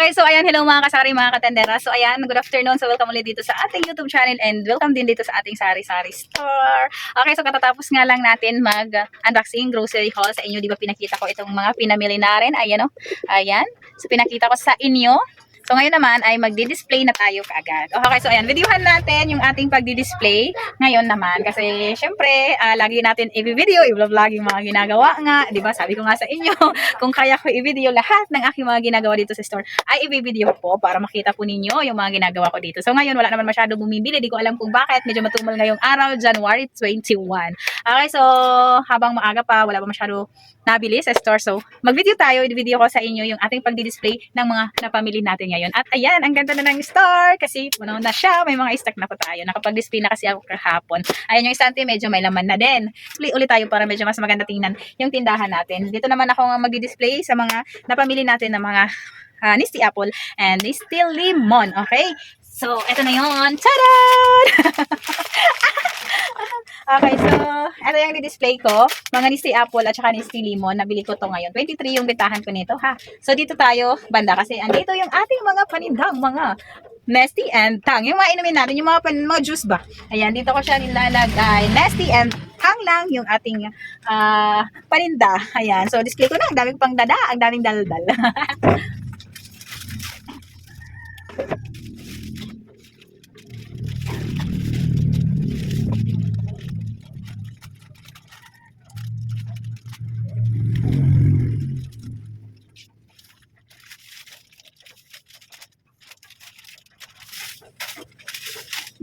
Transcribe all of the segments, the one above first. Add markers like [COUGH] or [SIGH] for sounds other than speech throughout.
Okay, so ayan, hello mga kasari, mga katendera. So ayan, good afternoon. So welcome ulit dito sa ating YouTube channel and welcome din dito sa ating sari-sari store. Okay, so katatapos nga lang natin mag-unboxing grocery haul sa inyo. Di ba pinakita ko itong mga pinamili na rin? Ayan o. Ayan. So pinakita ko sa inyo. So ngayon naman ay magdi-display na tayo kaagad. Okay, so ayan, videohan natin yung ating pagdi-display ngayon naman. Kasi syempre, ah, lagi natin i-video, i-vlog yung mga ginagawa nga. Ba Sabi ko nga sa inyo, [LAUGHS] kung kaya ko i-video lahat ng aking mga ginagawa dito sa store, ay i-video po para makita po ninyo yung mga ginagawa ko dito. So ngayon, wala naman masyado bumibili. Di ko alam kung bakit. Medyo matumal ngayong araw, January 21. Okay, so habang maaga pa, wala pa masyado nabili sa store. So, mag-video tayo. I-video ko sa inyo yung ating pagdi-display ng mga napamili natin ngayon. At ayan, ang ganda na ng store kasi puno na siya. May mga stock na po tayo. Nakapag-display na kasi ako kahapon. Ayan yung istante, medyo may laman na din. Display ulit tayo para medyo mas maganda tingnan yung tindahan natin. Dito naman ako mag-display sa mga napamili natin ng mga uh, Nisty Apple and Nisty Lemon. Okay? So, eto na yun. Tadaan! [LAUGHS] Okay, so, ito yung di-display ko. Mga Nisty Apple at saka Nisty Lemon. Nabili ko to ngayon. 23 yung bitahan ko nito, ha? So, dito tayo, banda, kasi andito yung ating mga panindang, mga Nesty and Tang. Yung mga inumin natin, yung mga, pan, mga juice ba? Ayan, dito ko siya nilalagay. Nesty and Tang lang yung ating ah, paninda. Ayan, so display ko na. Ang daming pang dada, ang daming daldal. [LAUGHS]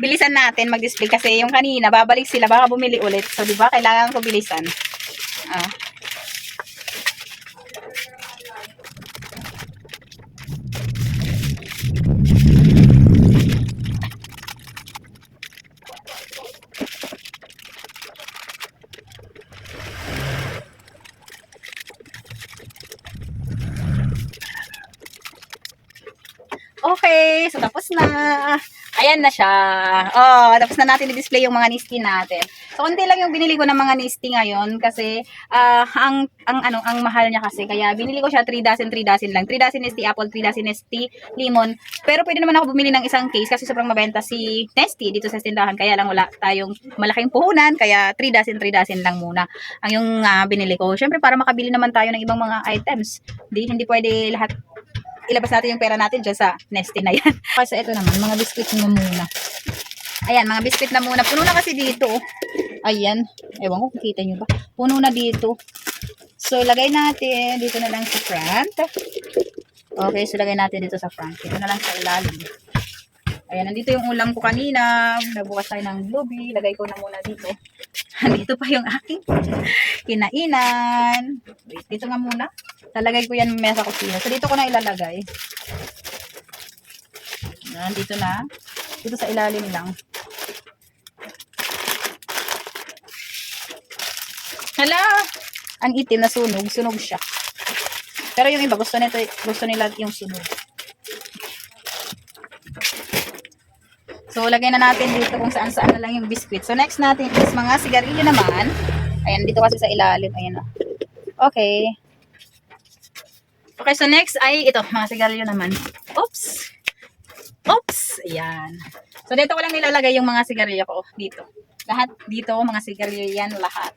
bilisan natin mag-display kasi yung kanina, babalik sila, baka bumili ulit. So, di ba, kailangan ko bilisan. Ah. Okay, so tapos na. Ayan na siya. Oh, tapos na natin i-display yung mga nisty natin. So, konti lang yung binili ko ng mga nisty ngayon kasi ah, ang ang ano, ang mahal niya kasi kaya binili ko siya 3 dozen, 3 dozen lang. 3 dozen nesty apple, 3 dozen nesty lemon. Pero pwede naman ako bumili ng isang case kasi sobrang mabenta si Nesty dito sa tindahan kaya lang wala tayong malaking puhunan kaya 3 dozen, 3 dozen lang muna ang yung ah, binili ko. Syempre para makabili naman tayo ng ibang mga items. Hindi hindi pwede lahat ilabas natin yung pera natin dyan sa nesty na yan. [LAUGHS] Kasi ito naman, mga biscuit na muna. Ayan, mga biscuit na muna. Puno na kasi dito. Ayan. Ewan ko kita nyo ba. Puno na dito. So, lagay natin dito na lang sa front. Okay, so lagay natin dito sa front. Dito na lang sa ilalim. Ayan, nandito yung ulam ko kanina. Nagbukas tayo ng blueberry. Lagay ko na muna dito. [LAUGHS] Dito pa yung aking kinainan. Wait, dito nga muna. Lalagay ko yan mamaya sa kusina. So, dito ko na ilalagay. Yan, dito na. Dito sa ilalim lang. Hala! Ang itim na sunog. Sunog siya. Pero yung iba, gusto, nito, gusto nila yung sunog. So, lagay na natin dito kung saan-saan na lang yung biscuit. So, next natin is mga sigarilyo naman. Ayan, dito kasi sa ilalim. Ayan o. Okay. Okay, so next ay ito, mga sigarilyo naman. Oops! Oops! Ayan. So, dito ko lang nilalagay yung mga sigarilyo ko. Dito. Lahat dito, mga sigarilyo yan, lahat.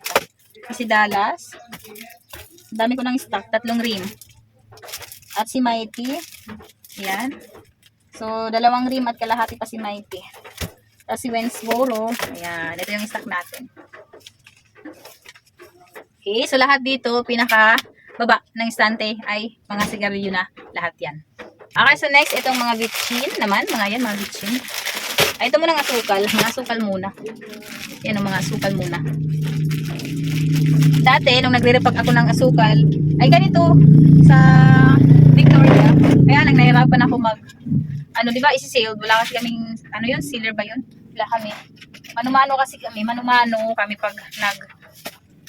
Kasi Dallas. Dami ko ng stock. Tatlong rim. At si Mighty. Ayan. So, dalawang rim at kalahati pa si Mighty. Tapos si Wensboro. Ayan. Ito yung stock natin. Okay. So, lahat dito, pinaka baba ng istante ay mga sigarilyo na lahat yan. Okay, so next, itong mga bitchin naman. Mga yan, mga bitchin. Ay, ito muna ng asukal. Mga asukal muna. Yan ang mga asukal muna. Dati, nung nagre-repack ako ng asukal, ay ganito, sa Victoria. Kaya lang, nahirapan ako mag, ano, di ba, isi-sale. Wala kasi kaming, ano yun, sealer ba yun? Wala kami. Manumano kasi kami, manumano kami pag nag,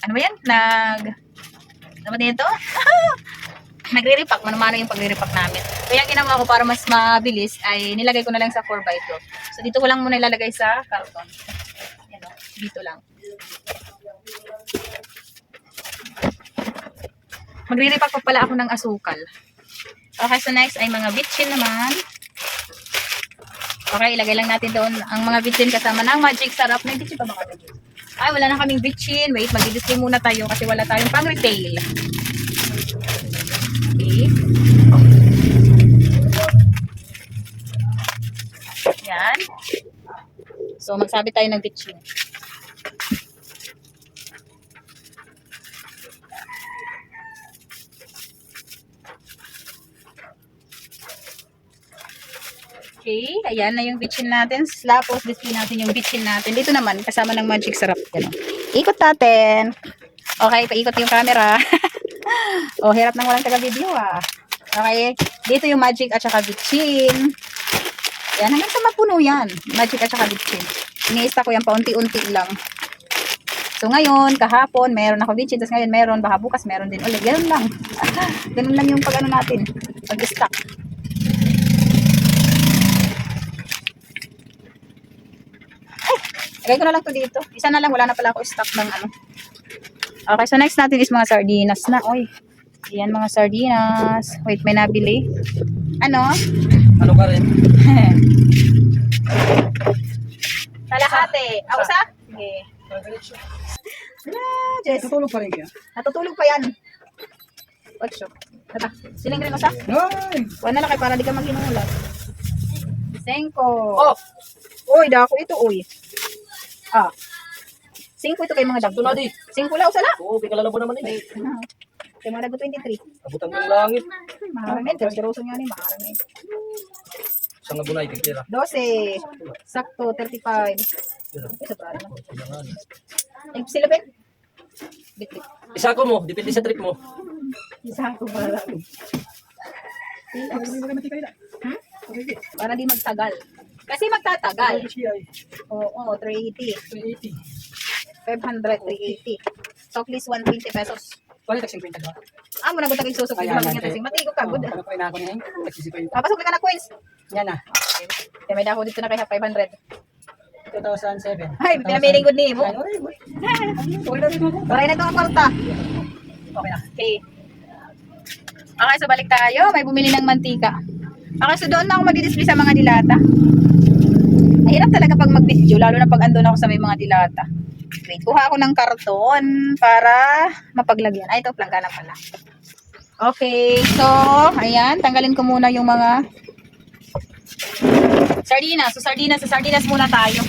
ano ba yan? Nag, ano ba dito? [LAUGHS] nagre-repack, manumano yung pagre-repack namin. Kaya ginawa ko para mas mabilis ay nilagay ko na lang sa 4x2. So dito ko lang muna ilalagay sa karton. Yan o, dito lang. Magre-repack pa pala ako ng asukal. Okay, so next ay mga bitchin naman. Okay, ilagay lang natin doon ang mga bitchin kasama ng magic sarap. May bitchin pa ba kami? Ay, wala na kaming bitchin. Wait, mag-display muna tayo kasi wala tayong pang retail. Okay. Yan. So, magsabi tayo ng bitchin. Okay, ayan na yung bitchin natin. Tapos, display natin yung bitchin natin. Dito naman, kasama ng magic sarap. Ganun. Ikot natin. Okay, paikot yung camera. [LAUGHS] oh, hirap nang walang taga-video ah. Okay, dito yung magic at saka bitchin. Yan, hanggang sa mapuno yan. Magic at saka bitchin. Iniista ko yan paunti-unti lang. So ngayon, kahapon, meron ako bitchin. Tapos ngayon, meron. Baka bukas, meron din ulit. Ganun lang. [LAUGHS] Ganun lang yung pag-ano natin. Pag-stock. Lagay ko na lang to dito. Isa na lang, wala na pala ako stock ng ano. Okay, so next natin is mga sardinas na. Oy, yan mga sardinas. Wait, may nabili. Ano? Ano ka rin? [LAUGHS] Kalahati. Ako sa? Sige. Ah, Jess. Tutulog pa rin kaya? Natutulog pa yan. Ocho. Tata. Siling rin mo sa? Ay! Wala na kay para di ka maghinulat. Sengko. Oh! Uy, dako ito, uy. Ah. Singko ito kay mga Ito na dagko. di. Singko lang sa na. Oo, pikalala mo naman eh. Ah. Kay mga dagko 23. Abutang ng langit. Maharangin. Pero seroso nga ni maharangin. Sa nga bunay, tigtira. 12. Sakto, 35. Ay, sobrang na. Ay, sila Ben? Bit-bit. Isa ko mo, depende sa trip mo. Isa ko para. Hmm? Para di magtagal. Kasi magtatagal. Oo, 380. 500, 380. So, at least 120 pesos. Palit ang 50 ba? Ah, muna gutag isusok. Ay, Ay, ay, ay. kasi matigo ka, good. Ano pa ina ako niya? Nagsisipin. Papasok ka na coins. Yan na. Kaya may dako dito na kaya 500. 2007. Ay, pinamiling good ni mo. Ano rin? Okay na rin ako. Paray na ito ang kwarta. Okay na. Okay. Okay, so balik tayo. May bumili ng mantika. Okay, so doon na ako mag-display sa mga dilata. Mahirap talaga pag mag-video, lalo na pag andun ako sa may mga dilata. Wait, kuha ako ng karton para mapaglagyan. Ay, ito, planggana pala. Okay, so, ayan, tanggalin ko muna yung mga sardinas. So, sardinas, sa sardinas muna tayo.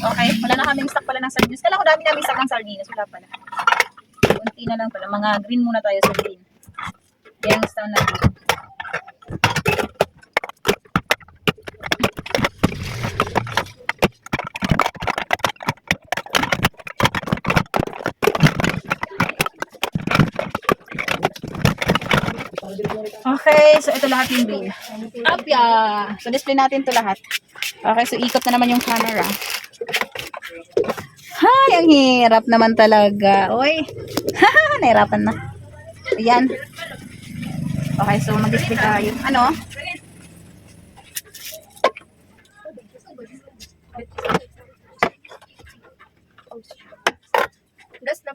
Okay, wala na kaming stock pala ng sardinas. Kala ko dami namin stock ng sardinas. Wala pala. Kunti na lang pala. Mga green muna tayo sa green. Yan stock na Okay, so ito lahat yung green. Apya! So display natin to lahat. Okay, so ikot na naman yung camera. Hay, ang hirap naman talaga. Oy. [LAUGHS] Nahirapan na. Ayan. Okay, so mag-display tayo. Ano? Das na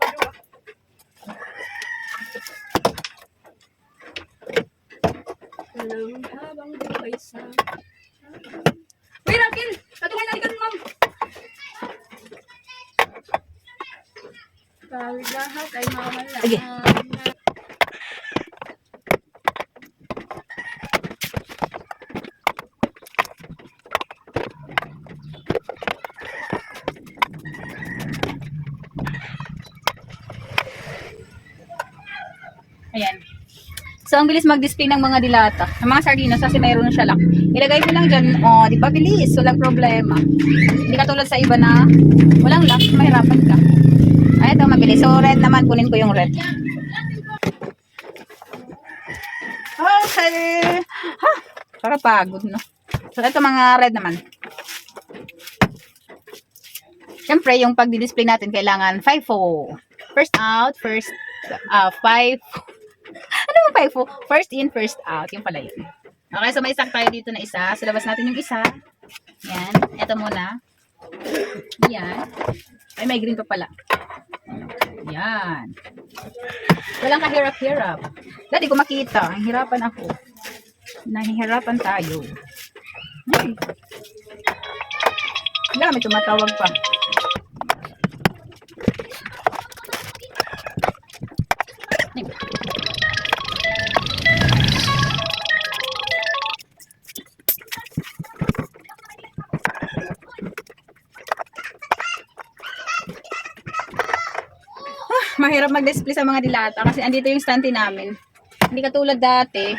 ba habang buhay sa... Uy, Raquel! Katungay na ikan, ma'am! Tawid lahat ay mawala. Sige. Ayan. So, ang bilis mag-display ng mga dilata. Ng mga sardinas kasi mayroon siya lock. Ilagay mo lang dyan. O, oh, di ba bilis? Walang problema. Hindi katulad sa iba na walang lock. Mahirapan ka. Ay, ito mabilis. So, red naman. Kunin ko yung red. Okay. Ha? Para pagod, no? So, ito mga red naman. Siyempre, yung pag-display natin, kailangan 5-4. First out, first, uh, 5 5 First in, first out. Yung pala yun. Okay, so may stock tayo dito na isa. So, labas natin yung isa. Yan. Ito muna. Yan. Ay, may green pa pala. Yan. Walang kahirap-hirap. Dati ko makita. Ang hirapan ako. Nahihirapan tayo. Ay. Wala, may tumatawag pa. Mahirap mag-display sa mga dilata kasi andito yung stante namin. Hindi katulad dati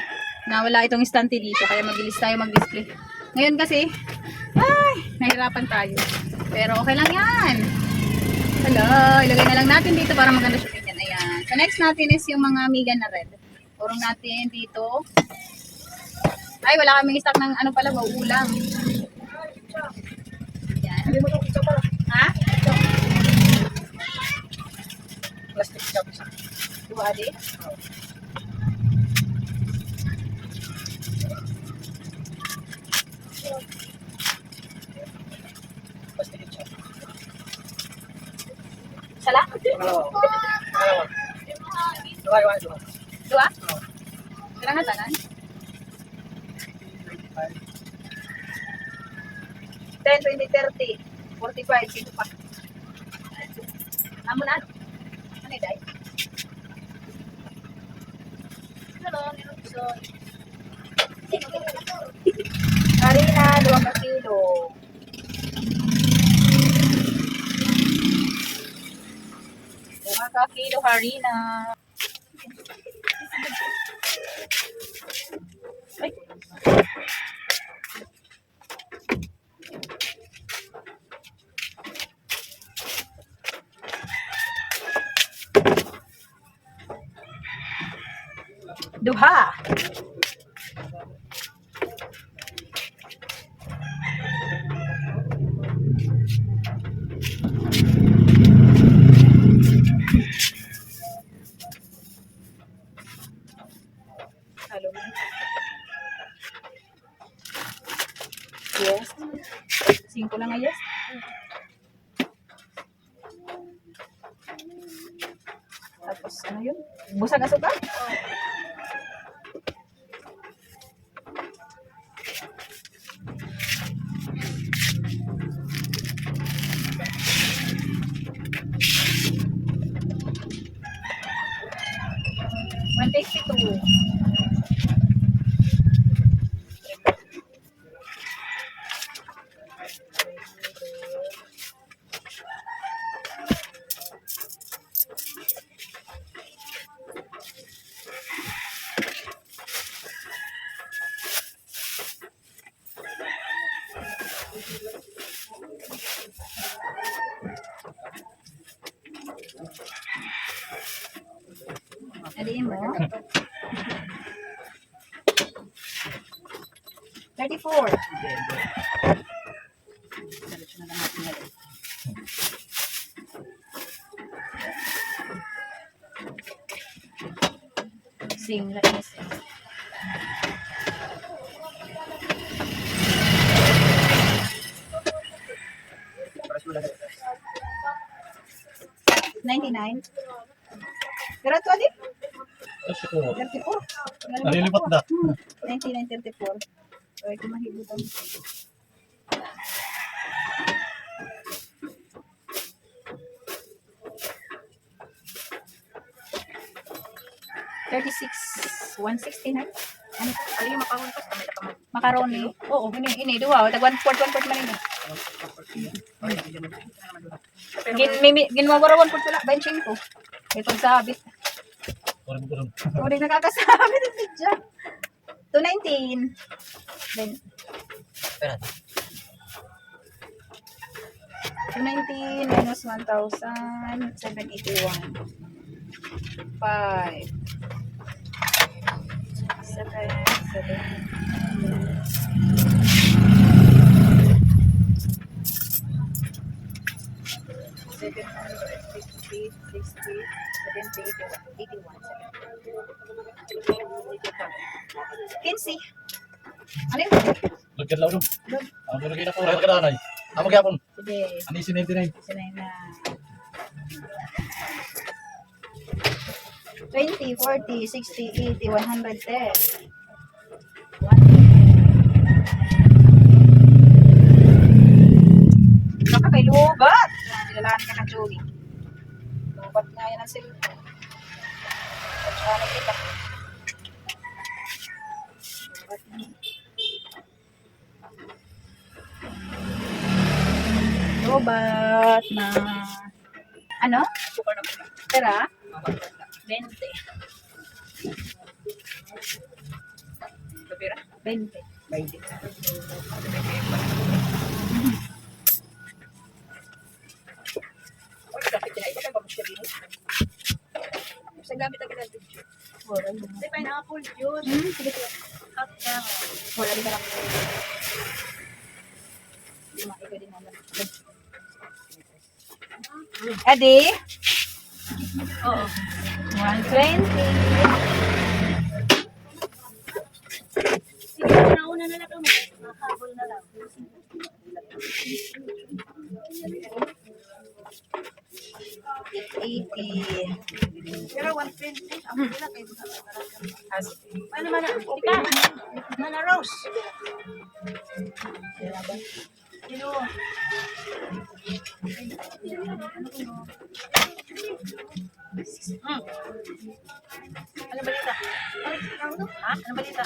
na wala itong stante dito kaya mabilis tayo mag-display. Ngayon kasi, ay, nahirapan tayo. Pero okay lang yan. Hello, ilagay na lang natin dito para maganda siya tingnan. Ayan. So next natin is yung mga miga na red. Urong natin dito. Ay, wala kaming stock ng ano pala, ulam. Ayan. Hindi mo ito kita pala. Ha? Plastic cup isa. Dua di? Plastic cup. Sala? Pangalawa. Pangalawa. Dua, dua, dua. Dua? Kailangan na tanan? 10, 20, 30, 45, sino pa? Amo na. Ano yung day? Hello, nilupson. Harina, 2 ka kilo. Dua ka kilo harina. Duha. Halo. Yes. Cinco lang nga yes. Tapos ano yun? Busag asukal? One fifty two. Aliin mo. 34. Diretso na lang natin ngayon. Sing, let me sing. Paras mo lang. 99. Pero ito, adi? Ko, 34. nalilipat na. Hmm, 99, 34. So, 169. Ano? ano Ay, makaroon pa. Macaroni. Oo, ini, ini, duwa. Tag 1 quart, 1 quart man ini. Gin, mimi, gin mo bara 1 quart wala. 25. May pagsabit. Uri nakakasabit ang pizza. 219. Then, 219 minus 1,781. 5. 5. 7, 7. Seven hundred fifty, sixty, seventy, eighty-one, Kinsi. Ano yun? Lagyan lang doon. Log. Ako lagay na po. Kaya ka nanay. Amo gyapon. Sige. Ani si 99. Sinay na. 20, 40, 60, 80, 110. Baka kay lubat. Nilalaan ka ng Joey. Lubat nga yan ang silpo. Patsara kita. Lubat na. Lubat na. Ano? Pera? 20. Pera? 20. 20. Sa gamit ang. Wala yun. May pineapple yun. Hmm, sige sige. Hot na. Wala din ka lang. Lima, ikaw din naman. Adi? Oo. 120. Sige, nauna na lang kami. Habol na lang. Eighty. Pero 120. Ang. Hmm. Ano balita? Ha? Ano balita?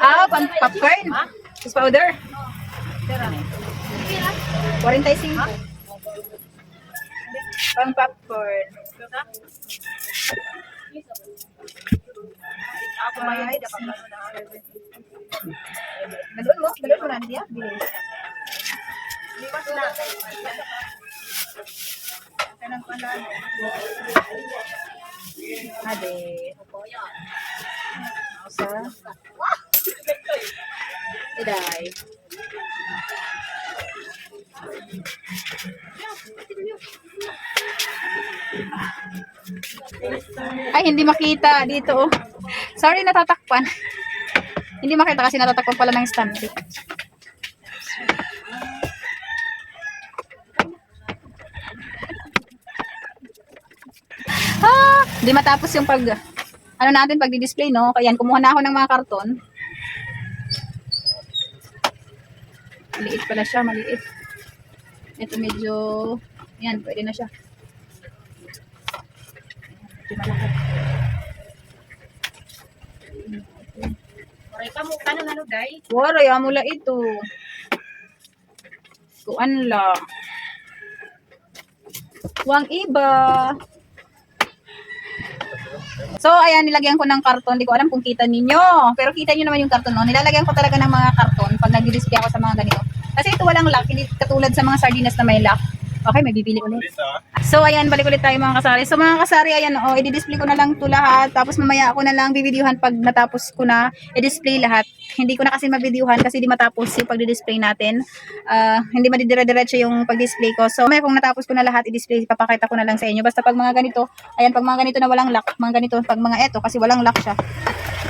Ah, pan popcorn. Ha? Cheese powder. Tera. 45. Pang popcorn. Ako may dapat na Dalon mo? Dalon mo na niya? Bilis. Lipas na. Kanang pala. Ade. Sa? Iday. Ay, hindi makita dito. oh. Sorry, natatakpan. hindi makita kasi natatakpan pala ng stand. Ah, hindi matapos yung pag ano natin pag display no. Kaya yan, kumuha na ako ng mga karton. Maliit pala siya, maliit. Ito medyo yan, pwede na siya. Medyo malaki. Oray ka mo kanang ano dai? Waray, amula ito. Kuan la. Wang iba. So, ayan, nilagyan ko ng karton. Hindi ko alam kung kita ninyo. Pero kita nyo naman yung karton, no? Nilalagyan ko talaga ng mga karton pag nag-display ako sa mga ganito. Kasi ito walang lock, hindi katulad sa mga sardinas na may lock. Okay, may bibili ulit. So, ayan, balik ulit tayo mga kasari. So, mga kasari, ayan, oh, i-display ko na lang to lahat. Tapos, mamaya ako na lang bibideohan pag natapos ko na i-display lahat. Hindi ko na kasi mabideohan kasi di matapos yung pag-display natin. Ah, hindi madidira-diretso yung pag-display ko. So, may kung natapos ko na lahat, i-display, papakita ko na lang sa inyo. Basta pag mga ganito, ayan, pag mga ganito na walang lock, mga ganito, pag mga eto, kasi walang lock siya.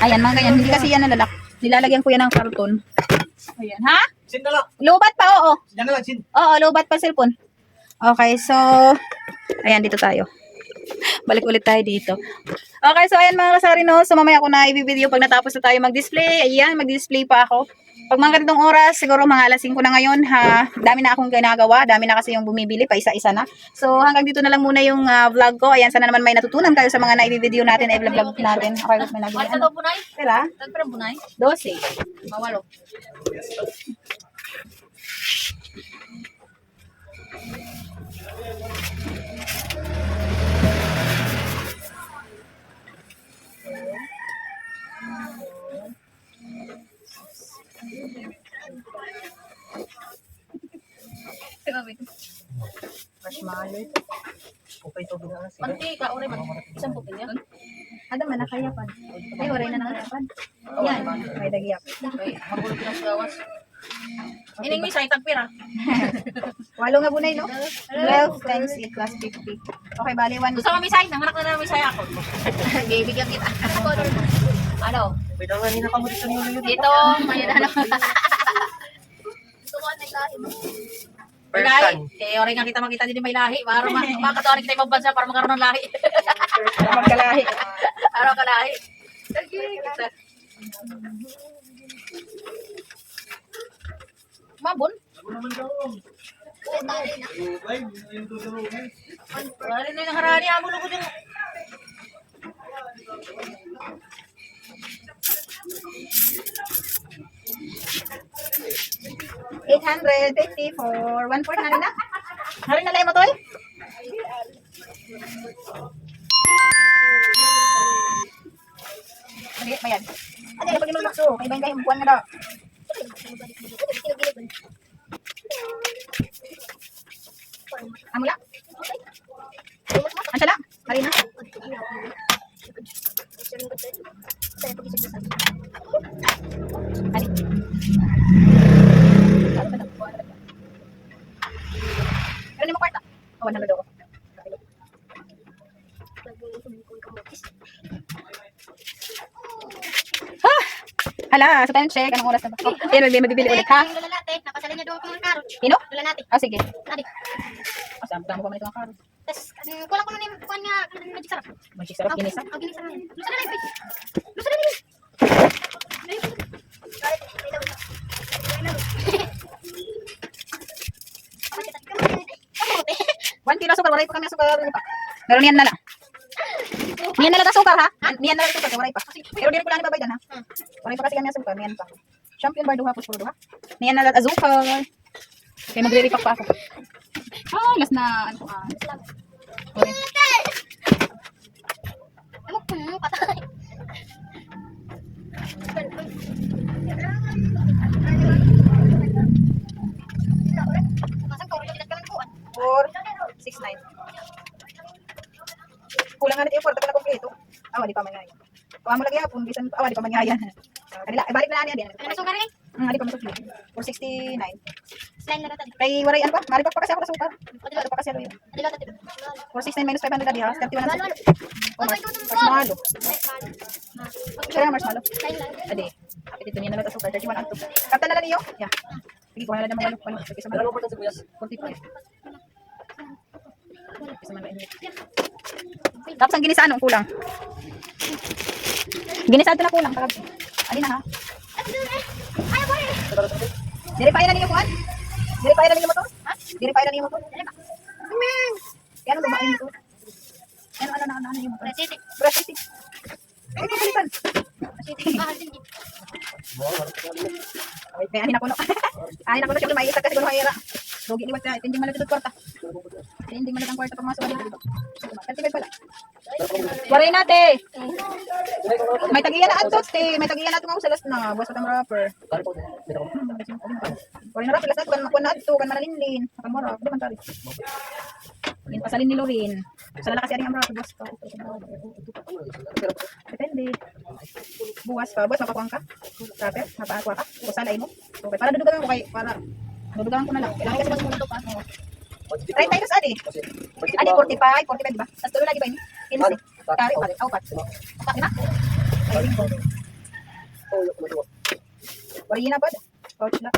Ayan, mga ganyan. Hindi kasi yan nalalak. Nilalagyan ko yan ng karton. Ayan, ha? Sin na lang. Lobat pa, oo. Yan na lang, sin. Oo, lobat pa cellphone. Okay, so, ayan, dito tayo. [LAUGHS] Balik ulit tayo dito. Okay, so ayan mga kasari, no? So mamaya ako na i-video pag natapos na tayo mag-display. Ayan, mag-display pa ako. Pag mga ganitong oras, siguro mga alas 5 na ngayon, ha? Dami na akong ginagawa. Dami na kasi yung bumibili, pa isa-isa na. So hanggang dito na lang muna yung ah, vlog ko. Ayan, sana naman may natutunan kayo sa mga na-video natin, i-vlog natin. Okay, may naging Ano ano? Tira, Tagperang punay? 12. Mawalo. Marshmallow. Ito ginawa sila. Mantika, oray man. Isang putin yan. Ada man nakayapan. Ay, oray na nakayapan. Yan, may dagyak. Okay, magulo pinang gawas. Ining mi say tagpira. Walo nga bunay, no? 12 times 8 plus 50. Okay, bali 1. Gusto mo mi say, nanganak na na mi say ako. [LAUGHS] Okay, bigyan kita. Ano? Wait, ang kanina ka mo dito niyo yun. Dito, may [LAUGHS] ano. Gusto ko ang lahi mo. Lahi. Person. Kaya oray nga kita makita din may lahi. Para ma- makatuwa kita ibang bansa para magkaroon ng lahi. Magkalahi. Para ka lahi. Sige, kita. Mabon? Wala na yung harani, amo lugo din. 850 for 1 fourth na na. Harin na lang mo tol? Hindi, bayad. Ate, pag mo lakso, kay bang kay buwan nga daw. Amula. Ansala, harin na. Harin. Ano mo kwarta? Oh, 100 ako. Ah! Hala, sa time check, anong oras na ba? Oh, yan, may mabibili ulit, ha? Yung lola natin, napasali niya doon Sino? Lola natin. Ah, sige. Nadi. Ah, saan mo man itong karo? Tapos, um, kulang ko na yung kuhan nga, magic sarap. Magic sarap, ginisa. Oh, ginisa na yun. Lusa na lang, please. Lusa na lang. One kilo sukar, waray pa kami sukar. Pero niyan na lang. Niyan na lang ang sukar, ha? Niyan na lang ang sukar, waray pa. Pero di rin ko lang ibabaydan, ha? Waray pa kasi kami ang sukar, niyan pa. Champion bar duha, puspuro duha. Niyan na lang ang sukar. Kaya magre-repack pa ako. Ay, last na, ano ko, ah. Sorry. Ano ko, patay. Masang kauro, tidak ka ng kuhan. Four, six, nine. Kulang nga natin yung kwarta ko na kompleto. Awa, di pa manyayan. Kuha mo lagi hapon, bisan, awa, di pa manyayan. Kanila, eh, balik na lang yan. Ano masong karin? Hmm, di pa masukli. 469. Slime na rata. Kay waray ano pa? Maripak pa kasi ako na sukar. Ano pa kasi ako yun. Adila tati. 469 minus 500 adi ha. 31 Malo, ang malo. Oh, mas, marshmallow. Kaya marshmallow. Adi. Kapit ito niya na natasukar. 31 ang to. Kapta na lang niyo. Yeah. Sige, kuha na lang ng malo. Sige, sa malo. 45. Sige, sa malo. Tapos ang ginisa anong kulang? Ginisa ito na kulang. Parang, adi na ha. Ay, boy. Diripay na niyo kuhan? Diripay na niyo motor? Ha? Diripay na niyo motor? Kaya ano ba motor? Ano, ano, ano, ano yung motor? City. Brush city. Ay, kapalitan. Ah, hindi. Wait, may anin ako no. [LAUGHS] anin ako no, syempre may isa kasi gulo hayra. Dogi ni wala, tinding malapit ang kwarta. Tinding malapit ang kwarta pag masuk dito. Kanti pala. Waray nate. May tagiyan na atot, te. May tagiyan na ato nga sa last na. Buwas pa tang rapper. Waray na rapper, last na kan makuha na ato, kan manalinlin. Akan mo rapper, man tari. Yan pasalin ni Lorin. Sa lalaki kasi ang rapper, buwas pa. Depende. Buwas pa, buwas mapakuang ka. Rapper, mapakuha ka. Buwasan ay mo. Okay, para dudugan ko kay, para dudugan ko na lang. Kailangan kasi mas mundo pa. 30 tayo sa adi. Adi 45, 45 ba? Tapos tulo lagi ba yun? 15. Kari. Ah, upat. Upat, di ba? Ay, linggo. Wari na ba? Coach na.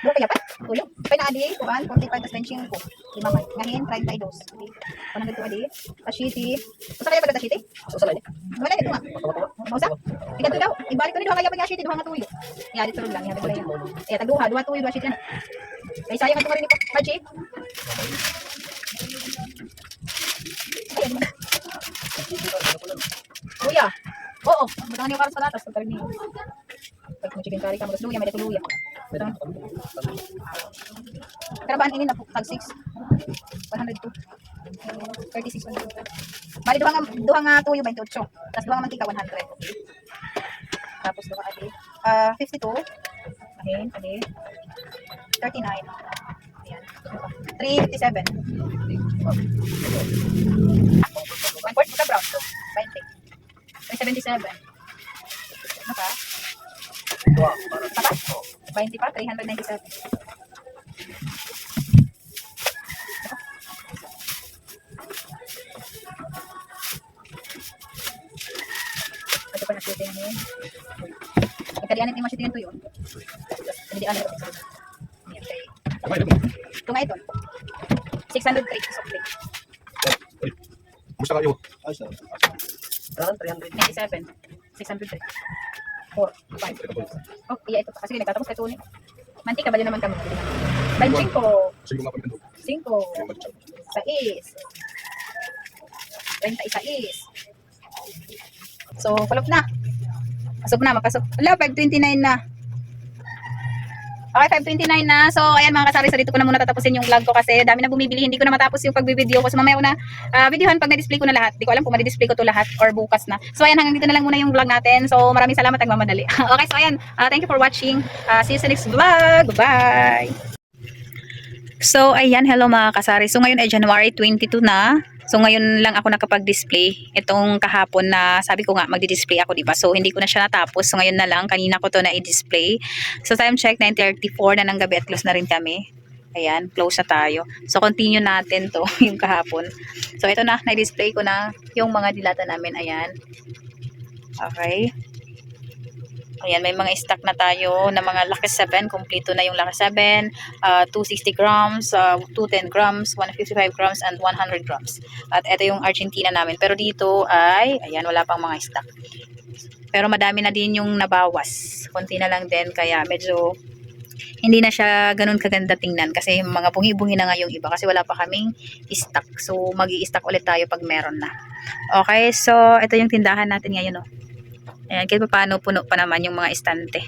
Duro kaya pa? Tuyo. Kaya na adi, kuhan, 45 tas 25. Lima man. Ngahin, 32. Okay. Panang ganito adi. Tashiti. Usa kaya pala tashiti? Wala dito nga. Mausa? Ikaw daw. Ibalik ko ni duha kaya pag tashiti, duha nga tuyo. Ya, dito lang. Ya, lang. Eh, tagduha, duha tuyo, duha shiti na. Kay sayang ang tumarin ko. Haji. Ay, ano ba? Luya. Oo. Butangan niyo karos palatas. Pagkarin niyo. Pag mo chicken curry ka, magas luya, may dito luya. Karabahan ini na po. Tag 6. 102. 36. 100. Bali, duha nga, tuyo, 28. Tapos duha nga mantika, 100. Tapos duha adi. Ah, 52. Ahin, adi. 39. Ayan. 357. Buka brown. 20. 377. Ano pa? Apa? 20 pa? 397. Ito pa na shooting ano yun. Ikadianin ni shooting ito yun. Hindi ano ito. Nga ito. 603 soft drink. Kumusta kayo? 300. 97. 600 eh. 4, 5. Oh, iya ito pa. Kasi nagtatapos kay Tony. Mantika ba din naman kami? Banching ko. 5. 6. 36. So, kulop na. Pasok na, mapasok. Wala, 529 na. Okay, 529 na. So, ayan mga kasari, sa dito ko na muna tatapusin yung vlog ko kasi dami na bumibili. Hindi ko na matapos yung pagbibideo ko. So, mamaya ko na ah, videohan pag na-display ko na lahat. Di ko alam kung ma-display ko to lahat or bukas na. So, ayan, hanggang dito na lang muna yung vlog natin. So, maraming salamat, nagmamadali. [LAUGHS] okay, so ayan. ah, thank you for watching. Ah, see you sa next vlog. Bye! So, ayan, hello mga kasari. So, ngayon ay January 22 na. So, ngayon lang ako nakapag-display. Itong kahapon na sabi ko nga, magdi-display ako, di ba? So, hindi ko na siya natapos. So, ngayon na lang. Kanina ko to na i-display. So, time check, 9.34 na ng gabi at close na rin kami. Ayan, close na tayo. So, continue natin to, [LAUGHS] yung kahapon. So, ito na, na-display ko na yung mga dilata namin. Ayan. Okay. Ayan, may mga stock na tayo na mga Lucky 7. Kompleto na yung Lucky 7. Uh, 260 grams, uh, 210 grams, 155 grams, and 100 grams. At ito yung Argentina namin. Pero dito ay, ayan, wala pang mga stock. Pero madami na din yung nabawas. Konti na lang din, kaya medyo hindi na siya ganun kaganda tingnan kasi mga bungi-bungi na nga yung iba kasi wala pa kaming stock. So, mag stock ulit tayo pag meron na. Okay, so ito yung tindahan natin ngayon, oh. Ayan, kahit pa paano puno pa naman yung mga estante.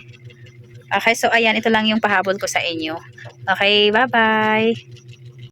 Okay, so ayan, ito lang yung pahabol ko sa inyo. Okay, bye-bye!